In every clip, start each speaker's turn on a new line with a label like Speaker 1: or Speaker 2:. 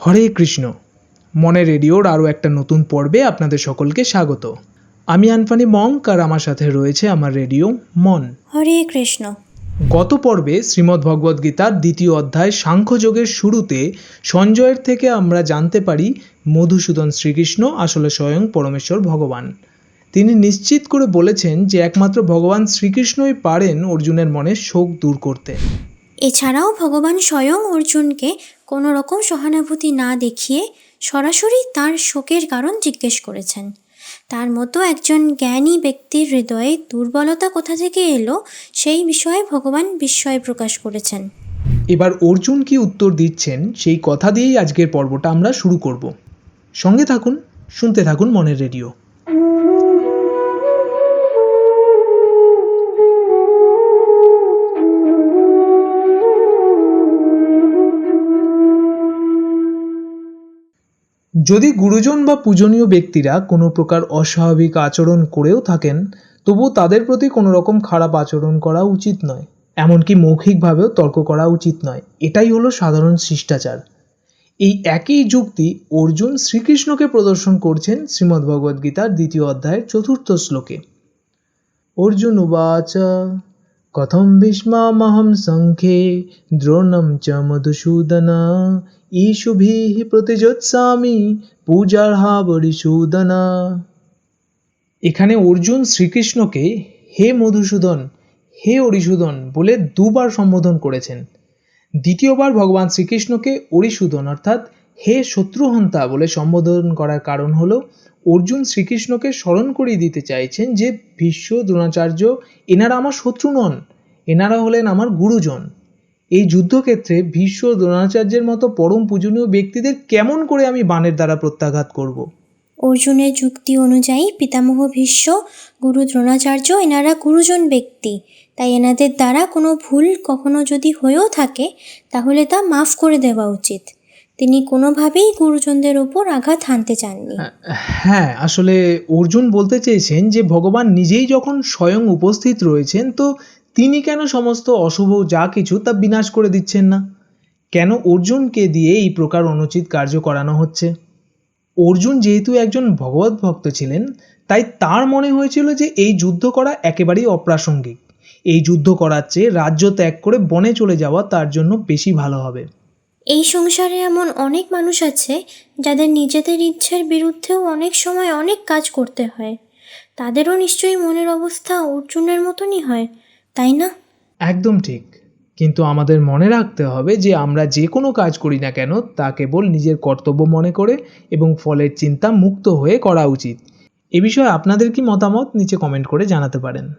Speaker 1: হরে কৃষ্ণ। মনে রেডিওর আরও একটা নতুন পর্বে আপনাদের সকলকে স্বাগত। আমি আনফানি মঙ্ক আর আমার সাথে রয়েছে আমার রেডিও মন।
Speaker 2: হরে কৃষ্ণ।
Speaker 1: গত পর্বে শ্রীমদ্ ভগবদ্ গীতার দ্বিতীয় অধ্যায় সাংখ্যযোগের শুরুতে সঞ্জয়ের থেকে আমরা জানতে পারি মধুসূদন শ্রীকৃষ্ণ আসলে স্বয়ং পরমেশ্বর ভগবান। তিনি নিশ্চিত করে বলেছেন যে একমাত্র ভগবান শ্রীকৃষ্ণই পারেন অর্জুনের মনে শোক দূর করতে।
Speaker 2: এছাড়াও ভগবান স্বয়ং অর্জুনকে কোনো রকম সহানুভূতি না দেখিয়ে সরাসরি তার শোকের কারণ জিজ্ঞেস করেছেন। তার মতো একজন জ্ঞানী ব্যক্তির হৃদয়ে দুর্বলতা কোথা থেকে এলো সেই বিষয়ে ভগবান বিস্ময় প্রকাশ করেছেন।
Speaker 1: এবার অর্জুন কি উত্তর দিচ্ছেন সেই কথা দিয়েই আজকের পর্বটা আমরা শুরু করব। সঙ্গে থাকুন, শুনতে থাকুন মনের রেডিও। যদি গুরুজন বা পূজনীয় ব্যক্তিরা কোনো প্রকার অস্বাভাবিক আচরণ করেও থাকেন তবুও তাদের প্রতি কোনো রকম খারাপ আচরণ করা উচিত নয়, এমনকি মৌখিকভাবেও তর্ক করা উচিত নয়। এটাই হলো সাধারণ শিষ্টাচার। এই একই যুক্তি অর্জুন শ্রীকৃষ্ণকে প্রদর্শন করছেন শ্রীমদ্ভগবদ্গীতার দ্বিতীয় অধ্যায়ের চতুর্থ শ্লোকে। অর্জুন উবাচ। কথম ভীষ্মামহম সংখ্যে দ্রোণম চ মধুসূদন ঈশুভিः প্রতিযোৎসামি পূজার্হা বরিসূদন এখানে অর্জুন শ্রীকৃষ্ণকে হে মধুসূদন, হে অরিসূদন বলে দুবার সম্বোধন করেছেন। দ্বিতীয়বার ভগবান শ্রীকৃষ্ণকে অরিসূদন অর্থাৎ হে শত্রুহন্তা বলে সম্বোধন করার কারণ হলো, অর্জুন শ্রীকৃষ্ণকে স্মরণ করিয়ে দিতে চাইছেন যে, ভীষ্ম দ্রোণাচার্য এনারা আমার শত্রু নন, এনারা হলেন আমার গুরুজন। এই যুদ্ধক্ষেত্রে ভীষ্ম দ্রোণাচার্যের মতো পরম পূজনীয় ব্যক্তিদের কেমন করে আমি বাণের দ্বারা প্রত্যাঘাত করব।
Speaker 2: অর্জুনের যুক্তি অনুযায়ী পিতামহ ভীষ্ম, গুরু দ্রোণাচার্য এনারা গুরুজন ব্যক্তি। তাই এনাদের দ্বারা কোনো ভুল কখনো যদি হয়েও থাকে, তাহলে তা মাফ করে দেওয়া উচিত। তিনি কোনোভাবেই গুরুজনদের ওপর আঘাত হানতে চাননি।
Speaker 1: হ্যাঁ আসলে অর্জুন বলতে চেয়েছেন যে, ভগবান নিজেই যখন স্বয়ং উপস্থিত রয়েছেন, তো তিনি কেন সমস্ত অশুভ যা কিছু তা বিনাশ করে দিচ্ছেন না? কেন অর্জুনকে দিয়ে এই প্রকার অনুচিত কার্য করানো হচ্ছে? অর্জুন যেহেতু একজন ভগবত ভক্ত ছিলেন, তাই তার মনে হয়েছিল যে, এই যুদ্ধ করা একেবারেই অপ্রাসঙ্গিক। এই যুদ্ধ করার চেয়ে রাজ্য ত্যাগ করে বনে চলে যাওয়া তার জন্য বেশি ভালো হবে।
Speaker 2: এই সংসারে এমন অনেক মানুষ আছে যাদের নিজেদের ইচ্ছের বিরুদ্ধেও অনেক সময় অনেক কাজ করতে হয়। তাদেরও নিশ্চয়ই মনের অবস্থা অর্জুনের মতনই হয়, তাই না?
Speaker 1: একদম ঠিক। কিন্তু আমাদের মনে রাখতে হবে যে আমরা যে কোনো কাজ করি না কেন, তা কেবল নিজের কর্তব্য মনে করে এবং ফলের চিন্তা মুক্ত হয়ে করা উচিত। এ বিষয়ে আপনাদের কি মতামত? নিচে কমেন্ট করে জানাতে পারেন।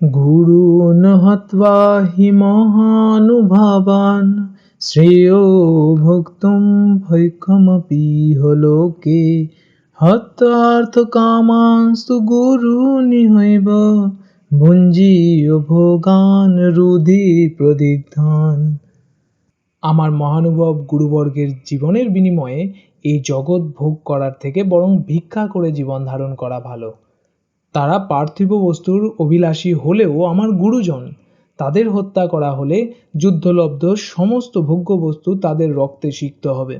Speaker 1: গুরু হত্বা হি মহানুভাবান। শ্রেয় ভক্তুম ভৈক্ষমপি হলোকে গুরু নিহৈব, ভুঞ্জীয় ভোগান রুধি প্রদিগ্ধান। আমার মহানুভব গুরুবর্গের জীবনের বিনিময়ে এই জগৎ ভোগ করার থেকে বরং ভিক্ষা করে জীবন ধারণ করা ভালো। তারা পার্থিব বস্তুর অভিলাষী হলেও আমার গুরুজন তাদের হত্যা করা হলে যুদ্ধলব্ধ সমস্ত ভোগ্য বস্তু তাদের রক্তে সিক্ত হবে।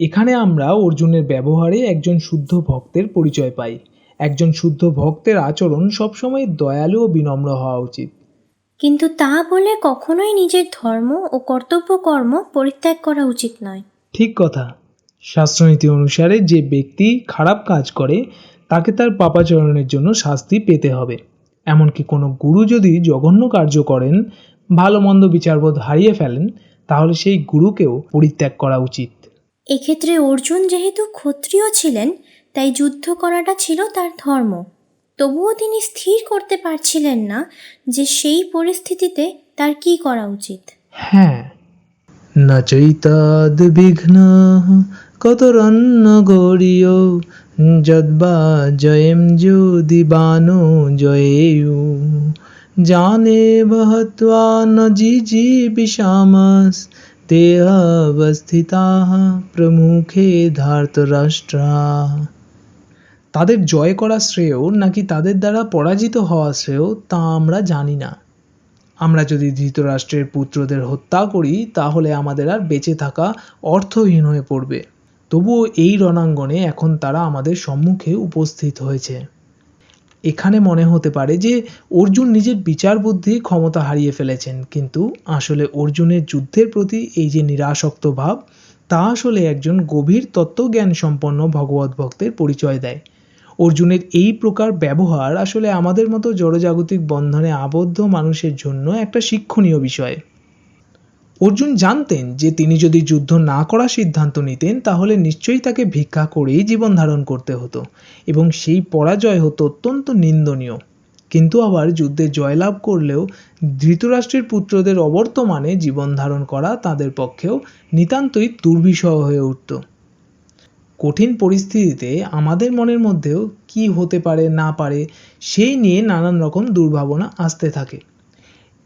Speaker 1: এখানে আমরা অর্জুনের ব্যবহারে একজন শুদ্ধ ভক্তের পরিচয় পাই। একজন শুদ্ধ ভক্তের আচরণ সবসময় দয়ালু ও বিনম্র হওয়া উচিত।
Speaker 2: কিন্তু তা বলে কখনোই নিজের ধর্ম ও কর্তব্য কর্ম পরিত্যাগ করা উচিত নয়।
Speaker 1: ঠিক কথা। শাস্ত্রনীতি অনুসারে যে ব্যক্তি খারাপ কাজ করে তাকে তার পাপাচরণের জন্য শাস্তি পেতে হবে। এমনকি কোনো গুরু যদি জঘন্য কার্য করেন ভালো মন্দ বিচারবোধ হারিয়ে ফেলেন তাহলে সেই গুরুকেও পরিত্যাগ করা উচিত।
Speaker 2: এক্ষেত্রে অর্জুন যেহেতু ক্ষত্রিয় ছিলেন তাই যুদ্ধ করাটা ছিল তার ধর্ম। তবুও তিনি স্থির করতে পারছিলেন না যে সেই পরিস্থিতিতে তার কি করা উচিত।
Speaker 1: হ্যাঁ। ন চৈতাদ্বিঘ্ন কতরন্ন গৌরীয় যদ্বা জয়েম যুদিবানো জয়েয়ু। জানে বহত্বা ন জিজীবিষামস তে অবস্থিতা প্রমুখে ধার্তরাষ্ট্রা তাদের জয় করা শ্রেয় নাকি তাদের দ্বারা পরাজিত হওয়া শ্রেয়, তা আমরা জানি না। আমরা যদি ধৃতরাষ্ট্রের পুত্রদের হত্যা করি, তাহলে আমাদের আর বেঁচে থাকা অর্থহীন হয়ে পড়বে। তবুও এই রণাঙ্গনে এখন তারা আমাদের সম্মুখে উপস্থিত হয়েছে। এখানে মনে হতে পারে যে অর্জুন নিজের বিচার বুদ্ধি ক্ষমতা হারিয়ে ফেলেছেন, কিন্তু আসলে অর্জুনের যুদ্ধের প্রতি এই যে নিরাসক্ত ভাব, তা আসলে একজন গভীর তত্ত্বজ্ঞান সম্পন্ন ভগবত ভক্তের পরিচয় দেয়। অর্জুনের এই প্রকার ব্যবহার আসলে আমাদের মতো জড়জাগতিক বন্ধনে আবদ্ধ মানুষের জন্য একটা শিক্ষণীয় বিষয়। অর্জুন জানতেন যে তিনি যদি যুদ্ধ না করার সিদ্ধান্ত নিতেন, তাহলে নিশ্চয়ই তাকে ভিক্ষা করেই জীবন ধারণ করতে হতো এবং সেই পরাজয় হতো অত্যন্ত নিন্দনীয়। কিন্তু আবার যুদ্ধে জয়লাভ করলেও ধৃতরাষ্ট্রের পুত্রদের অবর্তমানে জীবন ধারণ করা তাদের পক্ষেও নিতান্তই দুর্বিষহ হয়ে উঠত। কঠিন পরিস্থিতিতে আমাদের মনের মধ্যেও কি হতে পারে, না পারে, সেই নিয়ে নানান রকম দুর্ভাবনা আসতে থাকে।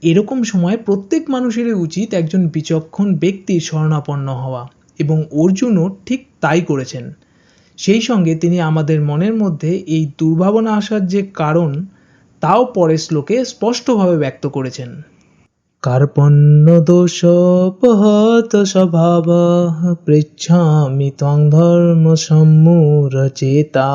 Speaker 1: এরকম সময় প্রত্যেক মানুষেরই উচিত একজন বিচক্ষণ ব্যক্তির শরণাপন্ন হওয়া এবং অর্জুনও ঠিক তাই করেছেন। সেই সঙ্গে তিনি আমাদের মনের মধ্যে এই দুর্ভাবনা আসার যে কারণ, তাও পরের শ্লোকে স্পষ্টভাবে ব্যক্ত করেছেন। কার্পণ্য দোষোপহত স্বভাব পৃচ্ছামি ত্বং ধর্ম সম্মূরচেতা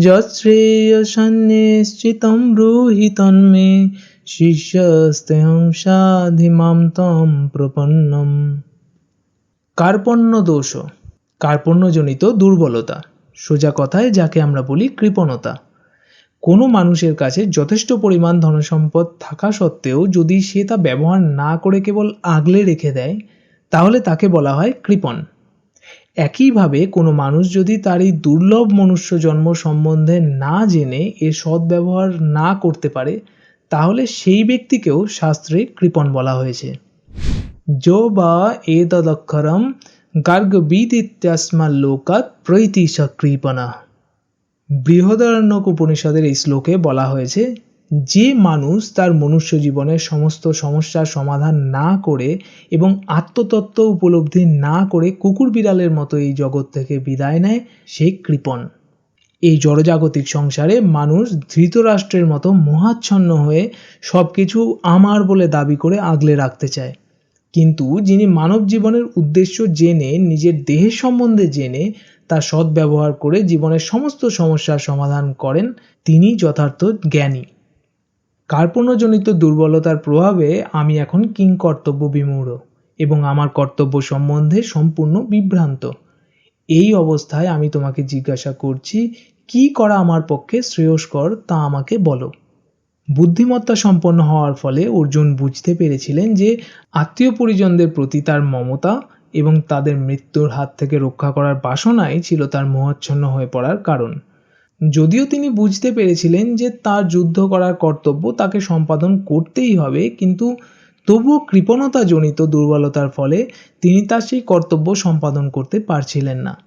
Speaker 1: যশ্রেয়সন্নিশ্চিতম ব্রূহি তন্মে শিষ্যস্তেহং সাধিমাম তম প্রপন্নম। কার্পণ্য দোষ কার্পণ্যজনিত দুর্বলতা। সোজা কথায় যাকে আমরা বলি কৃপণতা। কোনো মানুষের কাছে যথেষ্ট পরিমাণ ধনসম্পদ থাকা সত্ত্বেও যদি সে তা ব্যবহার না করে কেবল আগলে রেখে দেয়, তাহলে তাকে বলা হয় কৃপণ। একইভাবে কোনো মানুষ যদি তার এই দুর্লভ মনুষ্য জন্ম সম্বন্ধে না জেনে এর সদ্ব্যবহার না করতে পারে তাহলে সেই ব্যক্তিকেও শাস্ত্রে কৃপণ বলা হয়েছে। যো বা এতদক্ষরম গার্গবিদ ইত্যাস্মাল্লোকাত প্রৈতি কৃপণা বৃহদারণ্যক উপনিষদের এই শ্লোকে বলা হয়েছে, যে মানুষ তার মনুষ্য জীবনের সমস্ত সমস্যার সমাধান না করে এবং আত্মতত্ত্ব উপলব্ধি না করে কুকুর বিড়ালের মতো এই জগৎ থেকে বিদায় নেয়, সে কৃপণ। এই জড়জাগতিক সংসারে মানুষ ধৃতরাষ্ট্রের মতো মোহাচ্ছন্ন হয়ে সব কিছু আমার বলে দাবি করে আগলে রাখতে চায়। কিন্তু যিনি মানব জীবনের উদ্দেশ্য জেনে, নিজের দেহের সম্বন্ধে জেনে তার সদ্ব্যবহার করে জীবনের সমস্ত সমস্যার সমাধান করেন, তিনি যথার্থ জ্ঞানী। কার্পণ্যজনিত দুর্বলতার প্রভাবে আমি এখন কিংকর্তব্য বিমূঢ় এবং আমার কর্তব্য সম্বন্ধে সম্পূর্ণ বিভ্রান্ত। এই অবস্থায় আমি তোমাকে জিজ্ঞাসা করছি, কি করা আমার পক্ষে শ্রেয়স্কর তা আমাকে বলো। বুদ্ধিমত্তা সম্পন্ন হওয়ার ফলে অর্জুন বুঝতে পেরেছিলেন যে আত্মীয় পরিজনদের প্রতি তার মমতা এবং তাদের মৃত্যুর হাত থেকে রক্ষা করার বাসনাই ছিল তার মোহাচ্ছন্ন হয়ে পড়ার কারণ। যদিও তিনি বুঝতে পেরেছিলেন যে তার যুদ্ধ করার কর্তব্য তাকে সম্পাদন করতেই হবে, কিন্তু তবুও কৃপণতাজনিত দুর্বলতার ফলে তিনি তার সেই কর্তব্য সম্পাদন করতে পারছিলেন না।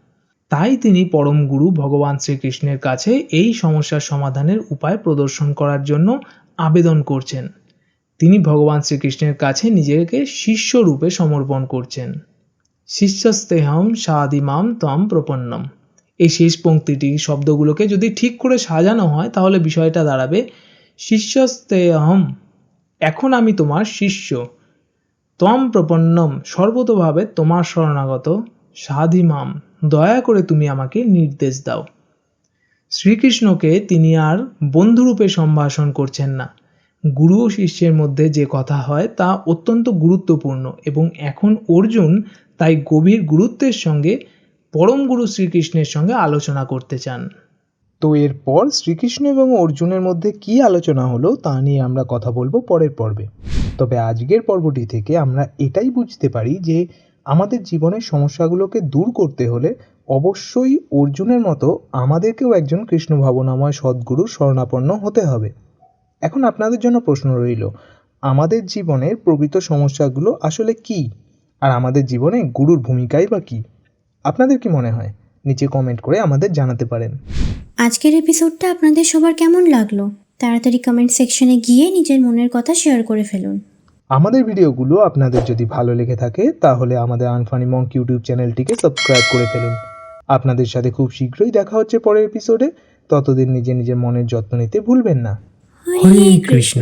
Speaker 1: তাই তিনি পরম গুরু ভগবান শ্রীকৃষ্ণের কাছে এই সমস্যার সমাধানের উপায় প্রদর্শন করার জন্য আবেদন করছেন। তিনি ভগবান শ্রীকৃষ্ণের কাছে নিজেকে শিষ্য রূপে সমর্পণ করছেন। শিষ্যস্তেহম সাদিমাম তম প্রপন্নম। এই শেষ পঙ্ক্তিটি শব্দগুলোকে যদি ঠিক করে সাজানো হয়, তাহলে বিষয়টা দাঁড়াবে। শিষ্যস্তেহম এখন আমি তোমার শিষ্য। তম প্রপন্নম, সর্বতভাবে তোমার শরণাগত। সাধিমাম, দয়া করে তুমি আমাকে নির্দেশ দাও। শ্রীকৃষ্ণকে তিনি আর বন্ধুরূপে সম্ভাষণ করছেন না। গুরু ও শিষ্যের মধ্যে যে কথা হয় তা অত্যন্ত গুরুত্বপূর্ণ এবং এখন অর্জুন তাই গভীর গুরুত্বের সঙ্গে পরম গুরু শ্রীকৃষ্ণের সঙ্গে আলোচনা করতে চান।
Speaker 3: তো এরপর শ্রীকৃষ্ণ এবং অর্জুনের মধ্যে কি আলোচনা হলো তা নিয়ে আমরা কথা বলব পরের পর্বে। তবে আজকের পর্বটি থেকে আমরা এটাই বুঝতে পারি যে আমাদের জীবনের সমস্যাগুলোকে দূর করতে হলে অবশ্যই অর্জুনের মতো আমাদেরকেও একজন কৃষ্ণ ভাবনাময় সদ্গুরু শরণাপন্ন হতে হবে। এখন আপনাদের জন্য প্রশ্ন রইল, আমাদের জীবনের প্রকৃত সমস্যাগুলো আসলে কি? আর আমাদের জীবনে গুরুর ভূমিকাই বা কী? আপনাদের কি মনে হয়? নিচে কমেন্ট করে আমাদের জানাতে পারেন।
Speaker 2: আজকের এপিসোডটা আপনাদের সবার কেমন লাগল? তাড়াতাড়ি কমেন্ট সেকশনে গিয়ে নিজের মনের কথা শেয়ার করে ফেলুন।
Speaker 3: আমাদের ভিডিওগুলো আপনাদের যদি ভালো লেগে থাকে তাহলে আমাদের আনফানি মঙ্ক ইউটিউব চ্যানেলটিকে সাবস্ক্রাইব করে ফেলুন। আপনাদের সাথে খুব শীঘ্রই দেখা হচ্ছে পরের এপিসোডে ততদিন নিজে নিজের মনের যত্ন নিতে ভুলবেন না।
Speaker 1: হরে কৃষ্ণ।